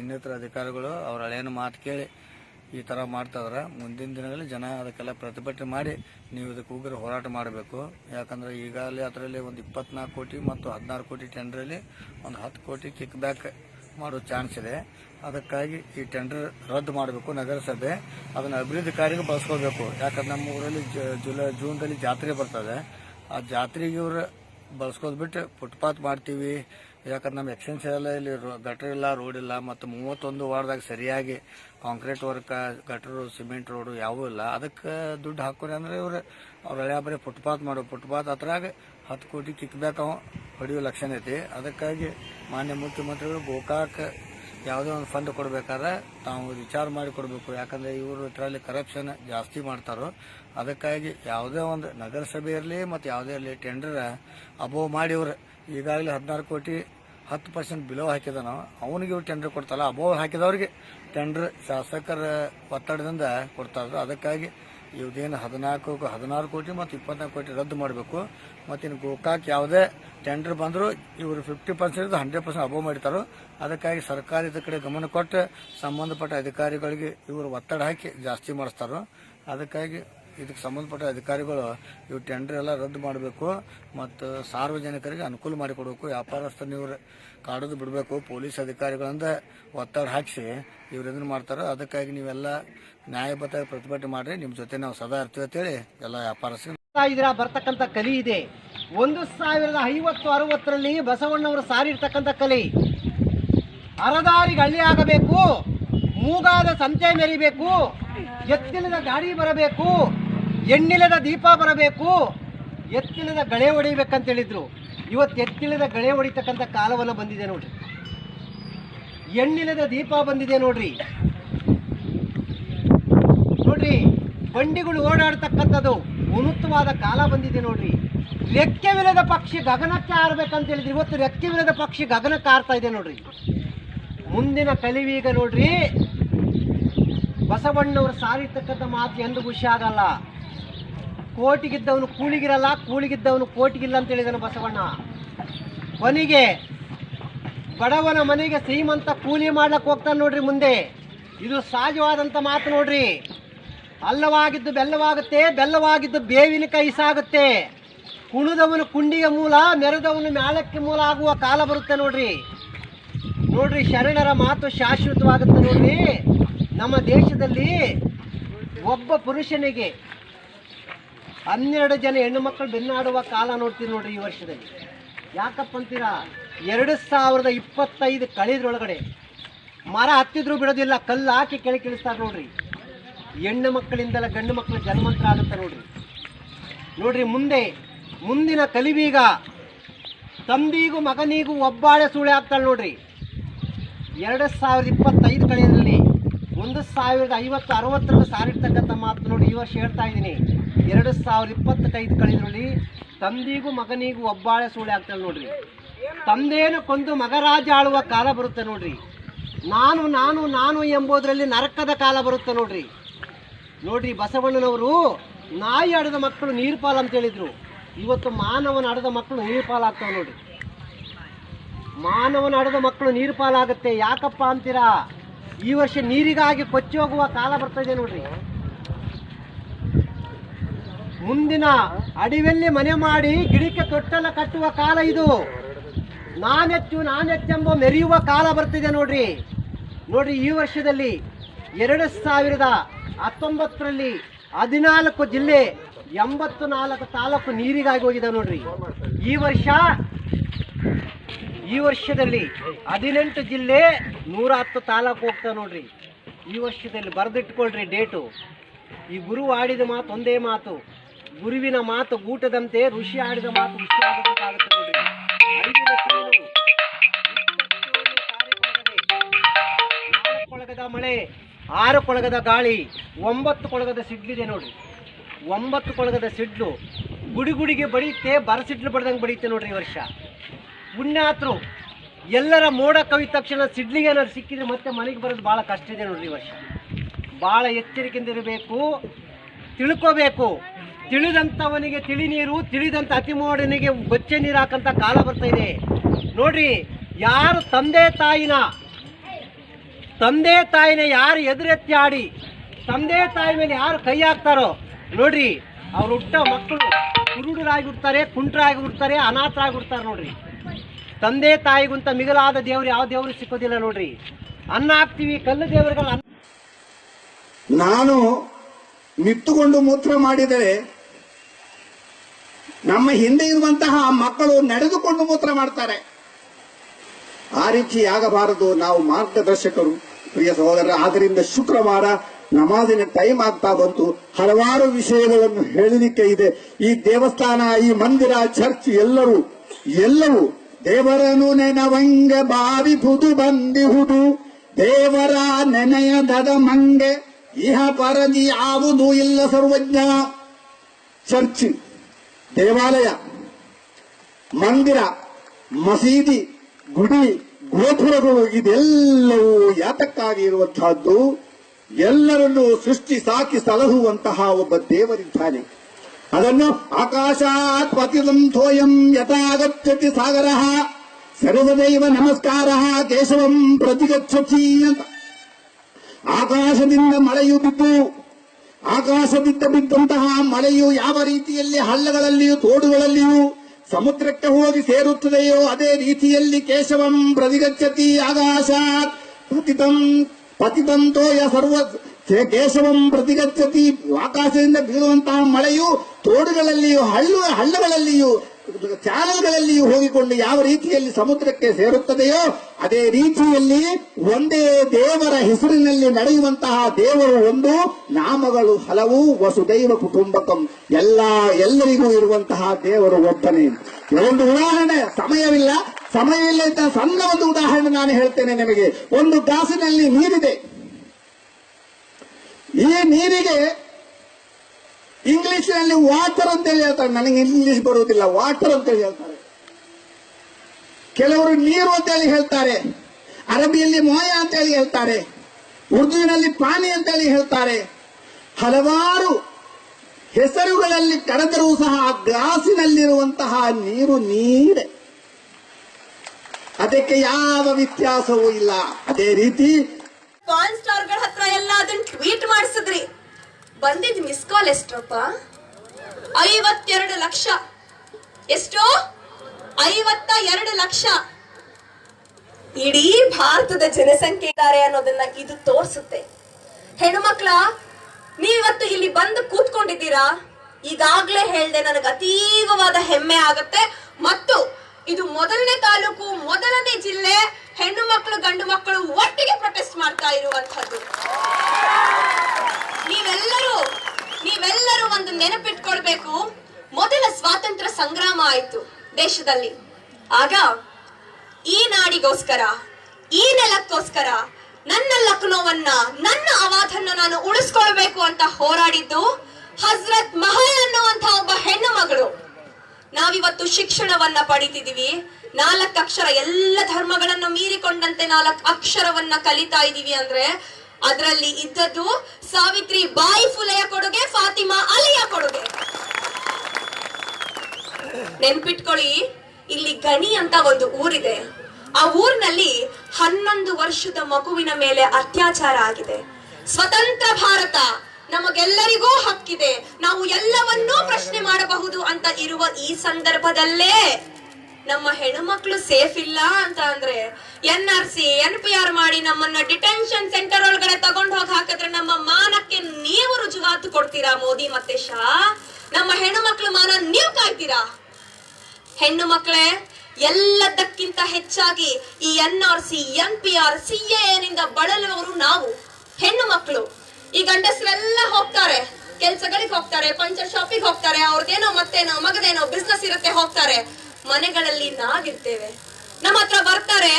ಇನ್ನಿತರ ಅಧಿಕಾರಿಗಳು ಅವ್ರ ಹಳೆಯನ ಮಾತು ಕೇಳಿ ಈ ಥರ ಮಾಡ್ತಾ ಇದಾರೆ. ಮುಂದಿನ ದಿನಗಳಲ್ಲಿ ಜನ ಅದಕ್ಕೆಲ್ಲ ಪ್ರತಿಭಟನೆ ಮಾಡಿ ನೀವು ಇದಕ್ಕೆ ಉಗ್ರ ಹೋರಾಟ ಮಾಡಬೇಕು. ಯಾಕಂದರೆ ಈಗಾಗಲೇ ಅದರಲ್ಲಿ ಒಂದು ಇಪ್ಪತ್ನಾಲ್ಕು ಕೋಟಿ ಮತ್ತು ಹದಿನಾರು ಕೋಟಿ ಟೆಂಡ್ರಲ್ಲಿ ಒಂದು ಹತ್ತು ಕೋಟಿ ಕಿಕ್ ಬ್ಯಾಕ್ ಮಾಡೋ ಚಾನ್ಸ್ ಇದೆ. ಅದಕ್ಕಾಗಿ ಈ ಟೆಂಡರ್ ರದ್ದು ಮಾಡಬೇಕು ನಗರಸಭೆ. ಅದನ್ನು ಅಭಿವೃದ್ಧಿ ಕಾರ್ಯಕ್ಕೆ ಬಳಸ್ಕೋಬೇಕು ಯಾಕಂದ್ರೆ ನಮ್ಮ ಊರಲ್ಲಿ ಜುಲೈ ಜೂನ್ದಲ್ಲಿ ಜಾತ್ರೆ ಬರ್ತದೆ. ಆ ಜಾತ್ರೆಗೆ ಇವರು ಬಳಸ್ಕೋದ್ಬಿಟ್ಟು ಫುಟ್ಪಾತ್ ಮಾಡ್ತೀವಿ. ಯಾಕಂದ್ರೆ ನಮ್ಮ ಎಕ್ಸ್ಟೆನ್ಷನ್ ಇಲ್ಲಿ ಗಟ್ರ್ ಇಲ್ಲ ರೋಡ್ ಇಲ್ಲ, ಮತ್ತು ಮೂವತ್ತೊಂದು ವಾರದಾಗ ಸರಿಯಾಗಿ concrete work gutter cement road ಯಾವೂ ಇಲ್ಲ. ಅದಕ್ಕೆ ದುಡ್ಡು ಹಾಕೋರಿ ಅಂದ್ರೆ ಇವ್ರು ಅವ್ರ ಹಳೆ ಬರೀ ಫುಟ್ಪಾತ್ ಮಾಡೋ ಫುಟ್ಪಾತ್ ಹತ್ರಾಗ ಹತ್ತು ಕೋಟಿ ಕಿಕ್ ಬ್ಯಾಕ್ ಅವ ಲಕ್ಷಣ ಐತಿ. ಅದಕ್ಕಾಗಿ ಮಾನ್ಯ ಮುಖ್ಯಮಂತ್ರಿಗಳು ಗೋಕಾಕ್ ಯಾವುದೇ ಒಂದು ಫಂಡ್ ಕೊಡಬೇಕಾದ್ರೆ ತಾವು ವಿಚಾರ ಮಾಡಿ ಕೊಡಬೇಕು. ಯಾಕಂದರೆ ಇವರು ಇದರಲ್ಲಿ ಕರಪ್ಷನ್ ಜಾಸ್ತಿ ಮಾಡ್ತಾರೋ, ಅದಕ್ಕಾಗಿ ಯಾವುದೇ ಒಂದು ನಗರಸಭೆ ಇರಲಿ, ಮತ್ತು ಯಾವುದೇ ಇರಲಿ ಟೆಂಡರ್ ಅಬೋವ್ ಮಾಡಿ ಇವ್ರು. ಈಗಾಗಲೇ ಹದಿನಾರು ಕೋಟಿ ಹತ್ತು ಪರ್ಸೆಂಟ್ ಬಿಲೋ ಹಾಕಿದಾನೋ ಅವನಿಗೆ ಇವ್ರು ಟೆಂಡರ್ ಕೊಡ್ತಾರಲ್ಲ ಅಬೋವ್ ಹಾಕಿದವ್ರಿಗೆ ಟೆಂಡರ್ ಶಾಸಕರ ಒತ್ತಡದಿಂದ ಕೊಡ್ತಾ ಇದ್ರು ಅದಕ್ಕಾಗಿ ಇವ್ದೇನು ಹದಿನಾಲ್ಕು ಹದಿನಾರು ಕೋಟಿ ಮತ್ತು ಇಪ್ಪತ್ನಾಲ್ಕು ಕೋಟಿ ರದ್ದು ಮಾಡಬೇಕು. ಮತ್ತು ಇನ್ನು ಗೋಕಾಕ್ ಯಾವುದೇ ಟೆಂಡರ್ ಬಂದರೂ ಇವರು fifty percent hundred percent above ಮಾಡ್ತಾರೋ ಅದಕ್ಕಾಗಿ ಸರ್ಕಾರ ಇದ್ರ ಕಡೆ ಗಮನ ಕೊಟ್ಟು ಸಂಬಂಧಪಟ್ಟ ಅಧಿಕಾರಿಗಳಿಗೆ ಇವರು ಒತ್ತಡ ಹಾಕಿ ಜಾಸ್ತಿ ಮಾಡಿಸ್ತಾರೋ, ಅದಕ್ಕಾಗಿ ಇದಕ್ಕೆ ಸಂಬಂಧಪಟ್ಟ ಅಧಿಕಾರಿಗಳು ಇವು ಟೆಂಡರ್ ಎಲ್ಲ ರದ್ದು ಮಾಡಬೇಕು ಮತ್ತು ಸಾರ್ವಜನಿಕರಿಗೆ ಅನುಕೂಲ ಮಾಡಿಕೊಡಬೇಕು, ವ್ಯಾಪಾರಸ್ಥರು ನೀವು ಕಾಡೋದು ಬಿಡಬೇಕು, ಪೊಲೀಸ್ ಅಧಿಕಾರಿಗಳಿಂದ ಒತ್ತಡ ಹಾಕಿಸಿ ಇವ್ರು ಮಾಡ್ತಾರೆ. ಅದಕ್ಕಾಗಿ ನೀವೆಲ್ಲ ನ್ಯಾಯಬದ್ಧ ಪ್ರತಿಭಟನೆ ಮಾಡಿರಿ. ನಿಮ್ಮ ಜೊತೆ ನಾವು ಸದಾ ಇರ್ತೀವಿ ಅಂತೇಳಿ ಎಲ್ಲ ವ್ಯಾಪಾರಸ್ಥರು ಇದರ ಬರ್ತಕ್ಕಂಥ ಕಲಿ ಇದೆ. ಒಂದು ಸಾವಿರದ ಐವತ್ತು ಅರವತ್ತರಲ್ಲಿ ಬಸವಣ್ಣವರು ಸಾರಿರ್ತಕ್ಕಂಥ ಕಲಿ. ಅರದಾರಿಗೆ ಹಳ್ಳಿ ಆಗಬೇಕು, ಮೂಗಾದ ಸಂತೆ ಮೆರಿಬೇಕು ಎತ್ತಿಲದ ಗಾಡಿ ಬರಬೇಕು. ಎಣ್ಣಿಲದ ದೀಪ ಬರಬೇಕು. ಎತ್ತಿಲದ ಗಳೆ ಹೊಡಿಬೇಕಂತ ಹೇಳಿದ್ರು. ಇವತ್ತು ಎತ್ತಿಲದ ಗಳೆ ಹೊಡಿತಕ್ಕಂಥ ಕಾಲವನ್ನು ಬಂದಿದೆ ನೋಡ್ರಿ. ಎಣ್ಣಿಲದ ದೀಪ ಬಂದಿದೆ ನೋಡ್ರಿ. ನೋಡ್ರಿ, ಬಂಡಿಗಳು ಓಡಾಡ್ತಕ್ಕಂಥದ್ದು ಉನ್ನತವಾದ ಕಾಲ ಬಂದಿದೆ ನೋಡ್ರಿ. ರೆಕ್ಕೆವಿಲ್ಲದ ಪಕ್ಷಿ ಗಗನಕ್ಕೆ ಆರ್ಬೇಕಂತ ಹೇಳಿದ್ರೆ. ಇವತ್ತು ರೆಕ್ಕೆವಿಲ್ಲದ ಪಕ್ಷಿ ಗಗನಕ್ಕೆ ಆರ್ತಾ ಇದೆ ನೋಡ್ರಿ. ಮುಂದಿನ ಕಲಿವೀಗ ನೋಡ್ರಿ. ಬಸವಣ್ಣವರು ಸಾರಿರ್ತಕ್ಕಂಥ ಮಾತು ಎಂದು ಖುಷಿ ಆಗಲ್ಲ. ಕೋಟಿಗಿದ್ದವನು ಕೂಲಿಗಿರಲ್ಲ, ಕೂಲಿಗಿದ್ದವನು ಕೋಟಿಗಿಲ್ಲ ಅಂತ ಹೇಳಿದನು ಬಸವಣ್ಣ. ಕೊನೆಗೆ ಬಡವನ ಮನೆಗೆ ಶ್ರೀಮಂತ ಕೂಲಿ ಮಾಡ್ಲಕ್ಕೆ ಹೋಗ್ತಾನೆ ನೋಡ್ರಿ ಮುಂದೆ. ಇದು ಸಹಜವಾದಂಥ ಮಾತು ನೋಡ್ರಿ. ಅಲ್ಲವಾಗಿದ್ದು ಬೆಲ್ಲವಾಗುತ್ತೆ, ಬೆಲ್ಲವಾಗಿದ್ದು ಬೇವಿನ ಕೈ ಸಾಗುತ್ತೆ. ಕುಣಿದವನು ಕುಂಡಿಗೆ ಮೂಲ, ಮೆರೆದವನು ಮ್ಯಾಳಕ್ಕೆ ಮೂಲ ಆಗುವ ಕಾಲ ಬರುತ್ತೆ ನೋಡ್ರಿ. ನೋಡ್ರಿ, ಶರಣರ ಮಾತು ಶಾಶ್ವತವಾಗುತ್ತೆ ನೋಡ್ರಿ. ನಮ್ಮ ದೇಶದಲ್ಲಿ ಒಬ್ಬ ಪುರುಷನಿಗೆ ಹನ್ನೆರಡು ಜನ ಹೆಣ್ಣು ಮಕ್ಕಳು ಬೆನ್ನಾಡುವ ಕಾಲ ನೋಡ್ತೀವಿ ನೋಡ್ರಿ ಈ ವರ್ಷದಲ್ಲಿ. ಯಾಕಪ್ಪ ಅಂತೀರಾ? ಎರಡು ಸಾವಿರದ ಇಪ್ಪತ್ತೈದು ಕಳೆದ್ರೊಳಗಡೆ ಮರ ಹತ್ತಿದ್ರು ಬಿಡೋದಿಲ್ಲ, ಕಲ್ಲು ಹಾಕಿ ಕೆಳಗೆ ಇಳಿಸ್ತಾರೆ ನೋಡ್ರಿ. ಹೆಣ್ಣು ಮಕ್ಕಳಿಂದಲ ಗಂಡು ಮಕ್ಕಳ ಜನ್ಮಂತ್ರ ಆಗುತ್ತೆ ನೋಡ್ರಿ. ನೋಡ್ರಿ, ಮುಂದೆ, ಮುಂದಿನ ಕಲಿಬೀಗ ತಂದಿಗೂ ಮಗನಿಗೂ ಒಬ್ಬಾಳೆ ಸೂಳೆ ಆಗ್ತಾಳೆ ನೋಡ್ರಿ. ಎರಡು ಸಾವಿರದ ಇಪ್ಪತ್ತೈದು ಕಳೆಯಲ್ಲಿ ಒಂದು ಸಾವಿರದ ಐವತ್ತು ಅರವತ್ತರಲ್ಲಿ ಸಾರಿರ್ತಕ್ಕಂಥ ಮಾತು ನೋಡಿ ಈ ವರ್ಷ ಹೇಳ್ತಾ ಇದ್ದೀನಿ. ಎರಡು ಸಾವಿರದ ಇಪ್ಪತ್ತೈದು ಕಳೆದ್ರಲ್ಲಿ ತಂದಿಗೂ ಮಗನಿಗೂ ಒಬ್ಬಾಳೆ ಸೂಳೆ ಆಗ್ತಾಳೆ ನೋಡ್ರಿ. ತಂದೆಯನ್ನು ಕೊಂದು ಮಗರಾಜ ಆಳುವ ಕಾಲ ಬರುತ್ತೆ ನೋಡ್ರಿ. ನಾನು ನಾನು ನಾನು ಎಂಬುದರಲ್ಲಿ ನರಕದ ಕಾಲ ಬರುತ್ತೆ ನೋಡ್ರಿ. ನೋಡ್ರಿ, ಬಸವಣ್ಣನವರು ನಾಯಿ ಆಡದ ಮಕ್ಕಳು ನೀರು ಅಂತ ಹೇಳಿದ್ರು. ಇವತ್ತು ಮಾನವನ ಆಡದ ಮಕ್ಕಳು ನೀರು ಪಾಲಾಗ್ತಾವೆ ನೋಡ್ರಿ. ಮಾನವನ ಆಡದ ಮಕ್ಕಳು ನೀರು ಪಾಲಾಗುತ್ತೆ ಯಾಕಪ್ಪ ಅಂತೀರಾ? ಈ ವರ್ಷ ನೀರಿಗಾಗಿ ಕೊಚ್ಚಿ ಹೋಗುವ ಕಾಲ ಬರ್ತಾ ಇದೆ ನೋಡ್ರಿ. ಮುಂದಿನ ಅಡಿವೆಲ್ಲಿ ಮನೆ ಮಾಡಿ ಗಿಡಕ್ಕೆ ತೊಟ್ಟಲ ಕಟ್ಟುವ ಕಾಲ ಇದು. ನಾನೆಚ್ಚು, ನಾನೆಚ್ಚೆಂಬ ಮೆರೆಯುವ ಕಾಲ ಬರ್ತಿದೆ ನೋಡ್ರಿ. ನೋಡ್ರಿ, ಈ ವರ್ಷದಲ್ಲಿ ಎರಡು ಸಾವಿರದ ಹತ್ತೊಂಬತ್ತರಲ್ಲಿ ಹದಿನಾಲ್ಕು ಜಿಲ್ಲೆ ಎಂಬತ್ತು ನಾಲ್ಕು ತಾಲೂಕು ನೀರಿಗಾಗಿ ಹೋಗಿದೆ ನೋಡ್ರಿ. ಈ ವರ್ಷ, ಈ ವರ್ಷದಲ್ಲಿ ಹದಿನೆಂಟು ಜಿಲ್ಲೆ ನೂರ ಹತ್ತು ತಾಲೂಕು ಹೋಗ್ತಾ ನೋಡ್ರಿ. ಈ ವರ್ಷದಲ್ಲಿ ಬರೆದಿಟ್ಕೊಳ್ರಿ ಡೇಟು. ಈ ಗುರು ಆಡಿದ ಮಾತು ಒಂದೇ ಮಾತು. ಗುರುವಿನ ಮಾತು ಗೂಟದಂತೆ ಋಷಿ ಆಡಿದ ಮಾತು ಋಷಿ ಆಡಬೇಕಾಗುತ್ತೆ ಕೊಳಗದ ಮಳೆ, ಆರು ಕೊಳಗದ ಗಾಳಿ, ಒಂಬತ್ತು ಕೊಳಗದ ಸಿಡ್ಲಿದೆ ನೋಡಿ ಒಂಬತ್ತು ಕೊಳಗದ ಸಿಡ್ಲು. ಗುಡಿ ಗುಡಿಗೆ ಬಡಿಯುತ್ತೆ, ಬರಸಿಡ್ಲು ಬಡ್ದಂಗೆ ಬಡಿಯುತ್ತೆ ನೋಡ್ರಿ ಈ ವರ್ಷ. ಪುಣ್ಯಾತ್ರು, ಎಲ್ಲರ ಮೋಡ ಕವಿದ ತಕ್ಷಣ ಸಿಡ್ಲಿಗೆ ಏನಾದ್ರು ಸಿಕ್ಕಿದ್ರೆ ಮತ್ತೆ ಮನೆಗೆ ಬರೋದು ಭಾಳ ಕಷ್ಟ ಇದೆ ನೋಡ್ರಿ ಈ ವರ್ಷ. ಭಾಳ ಎಚ್ಚರಿಕೆಯಿಂದ ಇರಬೇಕು, ತಿಳ್ಕೋಬೇಕು. ತಿಳಿದಂಥವನಿಗೆ ತಿಳಿ ನೀರು ತಿಳಿದಂಥ ಅತಿ ಮೋಡನಿಗೆ ಬಚ್ಚೆ ನೀರು ಹಾಕಂತ ಕಾಲ ಬರ್ತಾ ಇದೆ. ನೋಡ್ರಿ, ಯಾರು ತಂದೆ ತಾಯಿನ ತಂದೆ ತಾಯಿನ ಯಾರು ಎದುರೆತ್ತಿ ಆಡಿ ತಂದೆ ತಾಯಿ ಮೇಲೆ ಯಾರು ಕೈ ಹಾಕ್ತಾರೋ, ನೋಡ್ರಿ, ಅವ್ರು ಹುಟ್ಟ ಮಕ್ಕಳು ಕುರುಡರಾಗಿ ಉಡ್ತಾರೆ ಕುಂಟ್ರಾಗಿ ಬಿಡ್ತಾರೆ ಅನಾಥರಾಗಿ ಹುಡ್ತಾರೆ ನೋಡ್ರಿ. ತಂದೆ ತಾಯಿಗುಂತ ಮಿಗಿಲಾದ ದೇವ್ರು ಯಾವ ದೇವರು ಸಿಕ್ಕೋದಿಲ್ಲ ನೋಡ್ರಿ. ಅನ್ನ ಹಾಕ್ತೀವಿ, ಕಲ್ಲು ದೇವರುಗಳು ನಾನು ನಿಂತುಕೊಂಡು ಮೂತ್ರ ಮಾಡಿದರೆ ನಮ್ಮ ಹಿಂದೆ ಇರುವಂತಹ ಮಕ್ಕಳು ನಡೆದುಕೊಂಡು ಮೂತ್ರ ಮಾಡ್ತಾರೆ. ಆ ರೀತಿ ಆಗಬಾರದು. ನಾವು ಮಾರ್ಗದರ್ಶಕರು. ಪ್ರಿಯ ಸಹೋದರ ಆದ್ದರಿಂದ ಶುಕ್ರವಾರ ನಮಾಜಿನ ಟೈಮ್ ಆಗ್ತಾ ಬಂತು. ಹಲವಾರು ವಿಷಯಗಳನ್ನು ಹೇಳಲಿಕ್ಕೆ ಇದೆ. ಈ ದೇವಸ್ಥಾನ, ಈ ಮಂದಿರ, ಚರ್ಚ್ ಎಲ್ಲರೂ, ಎಲ್ಲವೂ ದೇವರನು ನೆನವಂಗೆ ಬಂದಿ ಬಂದಿಹುದು ದೇವರ ನೆನೆಯದದ ಮಂಗೆ, ಇಹ ಪರದಿ ಯಾವುದು ಇಲ್ಲ ಸರ್ವಜ್ಞ. ಚರ್ಚ್ ದೇವಾಲಯ, ಮಂದಿರ, ಮಸೀದಿ, ಗುಡಿ, ಗೋಪುರಗಳು, ಇದೆಲ್ಲವೂ ಯಾತಕ್ಕಾಗಿ ಇರುವಂತಹದ್ದು? ಎಲ್ಲರನ್ನೂ ಸೃಷ್ಟಿ, ಸಾಕಿ, ಸಲಹುವಂತಹ ಒಬ್ಬ ದೇವರಿದ್ದಾನೆ. ಅದನ್ನು ಆಕಾಶಾತ್ ಪತಿಲಂಥೋಯಂ ಯಥಾಗತ್ಯತಿ ಸಾಗರ, ಸರ್ವದೈವ ನಮಸ್ಕಾರ, ಕೇಶವಂ ಪ್ರತಿಗಚ್ಚತಿ ಅಂತ. ಆಕಾಶದಿಂದ ಮಳೆಯು ಬಿದ್ದು ಆಕಾಶದಿಂದ ಬಿದ್ದಂತಹ ಮಳೆಯು ಯಾವ ರೀತಿಯಲ್ಲಿ ಹಳ್ಳಗಳಲ್ಲಿಯೂ ತೋಡುಗಳಲ್ಲಿಯೂ ಸಮುದ್ರಕ್ಕೆ ಹೋಗಿ ಸೇರುತ್ತದೆಯೋ ಅದೇ ರೀತಿಯಲ್ಲಿ ಕೇಶವಂ ಪ್ರತಿಗಚ್ಚತಿ ಆಕಾಶಾತ್. ಪತಿತಂ ಪತಿತಂತೋಯ ಸರ್ವ ಕೇಶವಂ ಪ್ರತಿಗಚ್ಚತಿ. ಆಕಾಶದಿಂದ ಬೀಳುವಂತಹ ಮಳೆಯು ತೋಡುಗಳಲ್ಲಿಯೂ ಹಳ್ಳು, ಹಳ್ಳಗಳಲ್ಲಿಯೂ ಚಾನಲ್ಗಳಲ್ಲಿಯೂ ಹೋಗಿಕೊಂಡು ಯಾವ ರೀತಿಯಲ್ಲಿ ಸಮುದ್ರಕ್ಕೆ ಸೇರುತ್ತದೆಯೋ, ಅದೇ ರೀತಿಯಲ್ಲಿ ಒಂದೇ ದೇವರ ಹೆಸರಿನಲ್ಲಿ ನಡೆಯುವಂತಹ ದೇವರು ಒಂದು, ನಾಮಗಳು ಹಲವು, ವಸುದೈವ ಕುಟುಂಬಕಂ, ಎಲ್ಲ, ಎಲ್ಲರಿಗೂ ಇರುವಂತಹ ದೇವರು ಒಬ್ಬನೇ. ಒಂದು ಉದಾಹರಣೆ, ಸಮಯವಿಲ್ಲ. ಸಮಯವಿಲ್ಲ ಅಂತ ಸಣ್ಣ ಒಂದು ಉದಾಹರಣೆ ನಾನು ಹೇಳ್ತೇನೆ ನಿಮಗೆ. ಒಂದು ಗ್ಲಾಸಿನಲ್ಲಿ ನೀರಿದೆ. ಈ ನೀರಿಗೆ ಇಂಗ್ಲಿಷಿನಲ್ಲಿ ವಾಟರ್ ಅಂತ ಹೇಳಿ ಹೇಳ್ತಾರೆ. ನನಗೆ ಇಂಗ್ಲಿಷ್ ಬರುವುದಿಲ್ಲ, ವಾಟರ್ ಅಂತ ಹೇಳಿ ಹೇಳ್ತಾರೆ. ಕೆಲವರು ನೀರು ಅಂತ ಹೇಳಿ ಹೇಳ್ತಾರೆ. ಅರಬಿಯಲ್ಲಿ ಮೋಯ ಅಂತ ಹೇಳಿ ಹೇಳ್ತಾರೆ. ಉರ್ದುವಿನಲ್ಲಿ ಪಾನಿ ಅಂತ ಹೇಳಿ ಹೇಳ್ತಾರೆ. ಹಲವಾರು ಹೆಸರುಗಳಲ್ಲಿ ಕರೆದರೂ ಸಹ ಆ ಗ್ಲಾಸಿನಲ್ಲಿರುವಂತಹ ನೀರು ನೀರೆ. ಅದಕ್ಕೆ ಯಾವ ವ್ಯತ್ಯಾಸವೂ ಇಲ್ಲ. ಅದೇ ರೀತಿ ಸ್ಟಾರ್ಗಳ ಹತ್ರ ಎಲ್ಲ ಅದನ್ನ ಟ್ವೀಟ್ ಮಾಡಿಸಿದ್ರಿ. ಬಂದಿದ್ ಮಿಸ್ ಕಾಲ್ ಎಷ್ಟಪ್ಪ ಐವತ್ತೆರಡು ಲಕ್ಷ. ಎಷ್ಟು? ಐವತ್ತ ಎರಡು ಲಕ್ಷ. ಇಡೀ ಭಾರತದ ಜನಸಂಖ್ಯೆ ಇದ್ದಾರೆ ಅನ್ನೋದನ್ನ ಇದು ತೋರಿಸುತ್ತೆ. ಹೆಣ್ಮಕ್ಳ, ನೀವಿವತ್ತು ಇಲ್ಲಿ ಬಂದು ಕೂತ್ಕೊಂಡಿದ್ದೀರಾ? ಈಗಾಗ್ಲೇ ಹೇಳ್ದೆ, ನನಗೆ ಅತೀವವಾದ ಹೆಮ್ಮೆ ಆಗುತ್ತೆ. ಮತ್ತು ಇದು ಮೊದಲನೇ ತಾಲೂಕು, ಮೊದಲನೇ ಜಿಲ್ಲೆ, ಹೆಣ್ಣು ಮಕ್ಕಳು ಗಂಡು ಮಕ್ಕಳು ಒಟ್ಟಿಗೆ ಪ್ರೊಟೆಸ್ಟ್ ಮಾಡ್ತಾ ಇರುವಂತದ್ದು ನೀವೆಲ್ಲರೂ ನೀವೆಲ್ಲರೂ ಒಂದು ನೆನಪಿಟ್ಕೊಳ್ಬೇಕು. ಮೊದಲ ಸ್ವಾತಂತ್ರ್ಯ ಸಂಗ್ರಾಮ ಆಯ್ತು ದೇಶದಲ್ಲಿ. ಆಗ ಈ ನಾಡಿಗೋಸ್ಕರ, ಈ ನೆಲಕ್ಕೋಸ್ಕರ ನನ್ನ ಲಕ್ನೋವನ್ನ, ನನ್ನ ಅವಾಧನ್ನು ನಾನು ಉಳಿಸ್ಕೊಳ್ಬೇಕು ಅಂತ ಹೋರಾಡಿದ್ದು ಹಜ್ರತ್ ಮಹಲ್ ಅನ್ನುವಂತ ಒಬ್ಬ ಹೆಣ್ಣು ಮಗಳು. ನಾವಿವತ್ತು ಶಿಕ್ಷಣವನ್ನ ಪಡಿತಿದೀವಿ ನಾಲ್ಕು ಅಕ್ಷರ ಎಲ್ಲ ಧರ್ಮಗಳನ್ನು ಮೀರಿಕೊಂಡಂತೆ ನಾಲ್ಕು ಅಕ್ಷರವನ್ನ ಕಲಿತಾ ಇದೀವಿ ಅಂದ್ರೆ ಅದರಲ್ಲಿ ಇದ್ದದ್ದು ಸಾವಿತ್ರಿ ಬಾಯಿ ಫುಲೆಯ ಕೊಡುಗೆ, ಫಾತಿಮಾ ಅಲಿಯ ಕೊಡುಗೆ. ನೆನ್ಪಿಟ್ಕೊಳ್ಳಿ, ಇಲ್ಲಿ ಗಣಿ ಅಂತ ಒಂದು ಊರಿದೆ. ಆ ಊರಿನಲ್ಲಿ ಹನ್ನೊಂದು ವರ್ಷದ ಮಗುವಿನ ಮೇಲೆ ಅತ್ಯಾಚಾರ ಆಗಿದೆ. ಸ್ವತಂತ್ರ ಭಾರತ ನಮಗೆಲ್ಲರಿಗೂ ಹಕ್ಕಿದೆ. ನಾವು ಎಲ್ಲವನ್ನೂ ಪ್ರಶ್ನೆ ಮಾಡಬಹುದು ಅಂತ ಇರುವ ಈ ಸಂದರ್ಭದಲ್ಲೇ ನಮ್ಮ ಹೆಣ್ಮಕ್ಳು ಸೇಫ್ ಇಲ್ಲ ಅಂತ ಅಂದ್ರೆ N R C N P R ಮಾಡಿ ನಮ್ಮನ್ನ ಡಿಟೆನ್ಷನ್ ಸೆಂಟರ್ ಒಳಗಡೆ ತಗೊಂಡ್ ಹೋಗಿ ಹಾಕಿದ್ರೆ ನಮ್ಮ ಮಾನಕ್ಕೆ ನೀವು ರುಜುವಾತು ಕೊಡ್ತೀರಾ ಮೋದಿ ಮತ್ತೆ ಶಾ? ನಮ್ಮ ಹೆಣ್ಣು ಮಕ್ಳು ಮಾನ ನೀವು ಕಾಯ್ತೀರಾ? ಹೆಣ್ಣು ಮಕ್ಕಳೇ ಎಲ್ಲದಕ್ಕಿಂತ ಹೆಚ್ಚಾಗಿ ಈ N R C N P R C ನಿಂದ ಬಳಲುವವರು ನಾವು ಹೆಣ್ಣು ಮಕ್ಕಳು ಈ ಗಂಡಸರೆಲ್ಲ ಹೋಗ್ತಾರೆ, ಕೆಲ್ಸಗಳಿಗೆ ಹೋಗ್ತಾರೆ, ಪಂಚರ್ ಶಾಪಿಗೆ ಹೋಗ್ತಾರೆ ಅವ್ರದ್ದೇನೋ ಮತ್ತೇನೋ ಮಗದೇನೋ ಬಿಸ್ನೆಸ್ ಇರುತ್ತೆ, ಹೋಗ್ತಾರೆ. ಮನೆಗಳಲ್ಲಿ ನಾವಿರ್ತೇವೆ. ನಮ್ಮ ಹತ್ರ ಬರ್ತಾರೆ.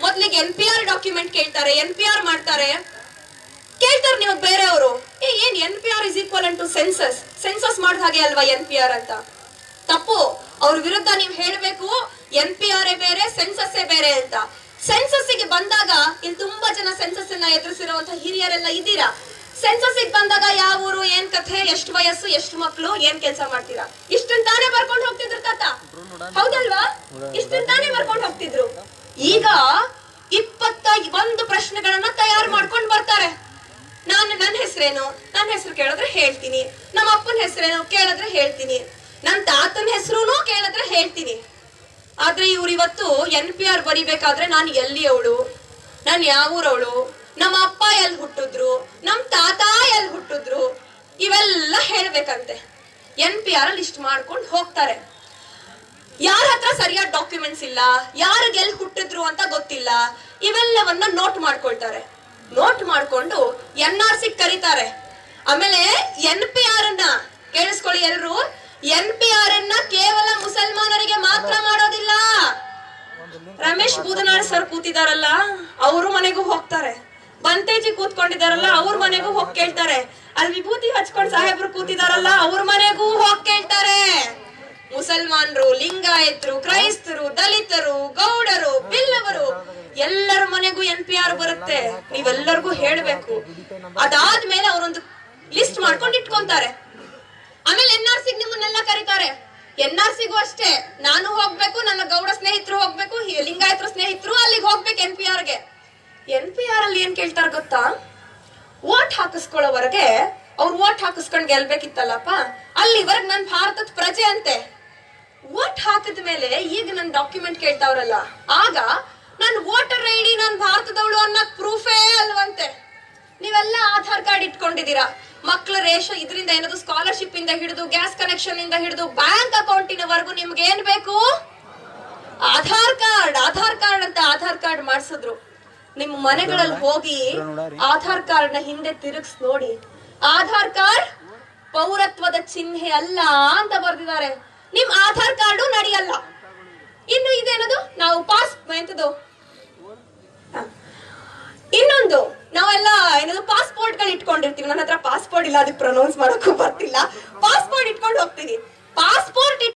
ಮೊದ್ಲಿಗೆ ಎನ್ ಪಿ ಆರ್ ಡಾಕ್ಯುಮೆಂಟ್ ಕೇಳ್ತಾರೆ ಎನ್ ಪಿ ಆರ್ ಮಾಡ್ತಾರೆ. ಕೇಳ್ತಾರೆ ನೀವು ಬೇರೆಯವರು. ಏ, ಏನ್ N P R is equal to census census ಮಾಡಿದ ಹಾಗೆ ಅಲ್ವಾ ಎನ್ ಪಿ ಆರ್ ಅಂತ? ತಪ್ಪು. ಅವ್ರ ವಿರುದ್ಧ ನೀವು ಹೇಳಬೇಕು ಎನ್ ಪಿ ಆರ್ ಬೇರೆ ಸೆನ್ಸಸ್ ಬೇರೆ ಅಂತ. ಸೆನ್ಸಸ್ಗೆ ಬಂದಾಗ ಇಲ್ಲಿ ತುಂಬಾ ಜನ ಸೆನ್ಸಸ್ ಅನ್ನ ಎದುರಿಸಿರುವಂತ ಹಿರಿಯರೆಲ್ಲ ಇದ್ದೀರಾ? ಸೆನ್ಸಸ್ ಬಂದಾಗ ಯಾವ ಊರು, ಏನ್ ಕಥೆ, ಎಷ್ಟು ವಯಸ್ಸು, ಎಷ್ಟು ಮಕ್ಕಳು ಏನ್ ಕೆಲಸ ಮಾಡ್ತೀರಾ? ಇಷ್ಟನ್ ತಾನೇ ಬರ್ಕೊಂಡು ಹೋಗ್ತಿದ್ರು ತಾತ. ಹೌದಲ್ವಾ? ಇಷ್ಟನ್ ತಾನೇ ಬರ್ಕೊಂಡು ಹೋಗ್ತಿದ್ರು. ಈಗ ಇಪ್ಪತ್ತ ಒಂದು ಪ್ರಶ್ನೆಗಳನ್ನ ತಯಾರು ಮಾಡ್ಕೊಂಡು ಬರ್ತಾರೆ. ನಾನು ನನ್ನ ಹೆಸರೇನು? ನನ್ನ ಹೆಸರು ಕೇಳಿದ್ರೆ ಹೇಳ್ತೀನಿ. ನಮ್ಮ ಅಪ್ಪನ ಹೆಸರೇನು? ಕೇಳಿದ್ರೆ ಹೇಳ್ತೀನಿ. ನನ್ನ ತಾತನ ಹೆಸರು ಕೇಳಿದ್ರೆ ಹೇಳ್ತೀನಿ. ಆದ್ರೆ ಇವ್ರು ಇವತ್ತು ಎನ್ ಪಿ ಆರ್ ಬರಿಬೇಕಾದ್ರೆ ನಾನು ಎಲ್ಲಿ ಅವಳು ನಾನು ಯಾವ ಊರವಳು? ನಮ್ಮ ಅಪ್ಪ ಎಲ್ಲಿ ಹುಟ್ಟಿದ್ರು, ನಮ್ಮ ತಾತ ಎಲ್ಲಿ ಹುಟ್ಟಿದ್ರು, ಇವೆಲ್ಲ ಹೇಳ್ಬೇಕಂತೆ. ಎನ್ ಪಿ ಆರ್ ಅಲ್ಲಿ ಇಷ್ಟು ಮಾಡ್ಕೊಂಡು ಹೋಗ್ತಾರೆ. ಯಾರ ಹತ್ರ ಸರಿಯಾದ ಡಾಕ್ಯುಮೆಂಟ್ಸ್ ಇಲ್ಲ ಎಲ್ಲಿ ಹುಟ್ಟಿದ್ರು ಅಂತ ಗೊತ್ತಿಲ್ಲ, ಇವೆಲ್ಲವನ್ನ ನೋಟ್ ಮಾಡ್ಕೊಳ್ತಾರೆ. ನೋಟ್ ಮಾಡ್ಕೊಂಡು ಎನ್ ಆರ್ ಸಿ ಕರೀತಾರೆ. ಆಮೇಲೆ ಎನ್ ಪಿ ಆರ್ ಅನ್ನ, ಕೇಳಿಸ್ಕೊಳ್ಳಿ ಎಲ್ರು, ಎನ್ ಪಿ ಆರ್ ಅನ್ನ ಕೇವಲ ಮುಸಲ್ಮಾನರಿಗೆ ಮಾತ್ರ ಮಾಡೋದಿಲ್ಲ. ರಮೇಶ್ ಬೂದನಾಳ್ ಸರ್ ಕೂತಿದಾರಲ್ಲ, ಅವರು ಮನೆಗೂ ಹೋಗ್ತಾರೆ. ಬಂತೇಜಿ ಕೂತ್ಕೊಂಡಿದಾರಲ್ಲ ಅವ್ರ ಮನೆಗೂ ಹೋಗ್ ಕೇಳ್ತಾರೆ. ಅಲ್ಲಿ ವಿಭೂತಿ ಹಚ್ಕೊಂಡ್ ಸಾಹೇಬ್ರು ಕೂತಿದಾರಲ್ಲ, ಅವ್ರ ಮನೆಗೂ ಹೋಗ್ ಕೇಳ್ತಾರೆ. ಮುಸಲ್ಮಾನರು, ಲಿಂಗಾಯತರು, ಕ್ರೈಸ್ತರು, ದಲಿತರು, ಗೌಡರು, ಬಿಲ್ಲವರು, ಎಲ್ಲರ ಮನೆಗೂ ಎನ್ ಪಿ ಆರ್ ಬರುತ್ತೆ. ನೀವೆಲ್ಲರಿಗೂ ಹೇಳ್ಬೇಕು. ಅದಾದ್ಮೇಲೆ ಅವರೊಂದು ಲಿಸ್ಟ್ ಮಾಡ್ಕೊಂಡು ಇಟ್ಕೊಂತಾರೆ. ಆಮೇಲೆ ಎನ್ ಆರ್ ಸಿಗ್ ನಿಮ್ಮನ್ನೆಲ್ಲ ಕರೀತಾರೆ. ಎನ್ ಆರ್ ಸಿಗೂ ಅಷ್ಟೇ. ನಾನು ಹೋಗ್ಬೇಕು, ನನ್ನ ಗೌಡ ಸ್ನೇಹಿತರು ಹೋಗ್ಬೇಕು ಲಿಂಗಾಯತರು ಸ್ನೇಹಿತರು ಅಲ್ಲಿಗೆ ಹೋಗ್ಬೇಕು ಎನ್ ಪಿ ಆರ್ಗೆ. ಎನ್ ಪಿ ಆರ್ ಅಲ್ಲಿ ಏನ್ ಕೇಳ್ತಾರ ಗೊತ್ತಾ? ವೋಟ್ ಹಾಕಿಸ್ಕೊಳ್ಳೋವರೆಗೆ ಅವ್ರು ಓಟ್ ಹಾಕಿಸ್ಕೊಂಡ್ ಗೆಲ್ಬೇಕಿತ್ತಲ್ಲಪ್ಪ? ಅಲ್ಲಿವರೆಗೆ ನನ್ ಭಾರತದ ಪ್ರಜೆ ಅಂತೆ. ವೋಟ್ ಹಾಕಿದ ಮೇಲೆ ಈಗ ನನ್ ಡಾಕ್ಯುಮೆಂಟ್ ಕೇಳ್ತಾವ್ರಲ್ಲ. ಆಗ ನನ್ ವೋಟರ್ ಐ ಡಿ ನಾನ್ ಭಾರತದವಳು ಅನ್ನೋ ಪ್ರೂಫೇ ಅಲ್ವಂತೆ. ನೀವೆಲ್ಲ ಆಧಾರ್ ಕಾರ್ಡ್ ಇಟ್ಕೊಂಡಿದ್ದೀರಾ. ಮಕ್ಕಳ ರೇಷ ಇದರಿಂದ ಏನದು ಸ್ಕಾಲರ್ಶಿಪ್ ಇಂದ ಹಿಡಿದು ಗ್ಯಾಸ್ ಕನೆಕ್ಷನ್ ಇಂದ ಹಿಡಿದು, ಬ್ಯಾಂಕ್ ಅಕೌಂಟಿನವರೆಗೂ ನಿಮ್ಗೆ ಏನ್ ಬೇಕು? ಆಧಾರ್ ಕಾರ್ಡ್ ಆಧಾರ್ ಕಾರ್ಡ್ ಅಂತ ಆಧಾರ್ ಕಾರ್ಡ್ ಮಾಡಿಸಿದ್ರು. ನಿಮ್ ಮನೆಗಳಲ್ಲಿ ಹೋಗಿ ಆಧಾರ್ ಕಾರ್ಡ್ನ ಹಿಂದೆ ತಿರುಗಿಸ್ ನೋಡಿ. ಆಧಾರ್ ಕಾರ್ಡ್ ಪೌರತ್ವದ ಚಿಹ್ನೆ ಅಲ್ಲ ಅಂತ ಬರ್ದಿದ್ದಾರೆ. ನಿಮ್ ಆಧಾರ್ ಕಾರ್ಡು ನಡೆಯಲ್ಲ. ಇನ್ನು ಇದೇನದು? ನಾವು ಪಾಸ್ ಎಂತದು? ಇನ್ನೊಂದು. ನಾವೆಲ್ಲ ಏನದು? ಪಾಸ್ಪೋರ್ಟ್ಗಳು ಇಟ್ಕೊಂಡಿರ್ತೀವಿ. ನನ್ನ ಹತ್ರ ಪಾಸ್ಪೋರ್ಟ್ ಇಲ್ಲ ಅದಕ್ಕೆ ಪ್ರೊನೌನ್ಸ್ ಮಾಡೋಕ್ಕೂ ಬರ್ತಿಲ್ಲ. ಪಾಸ್ಪೋರ್ಟ್ ಇಟ್ಕೊಂಡು ಹೋಗ್ತೀವಿ ಪಾಸ್ಪೋರ್ಟ್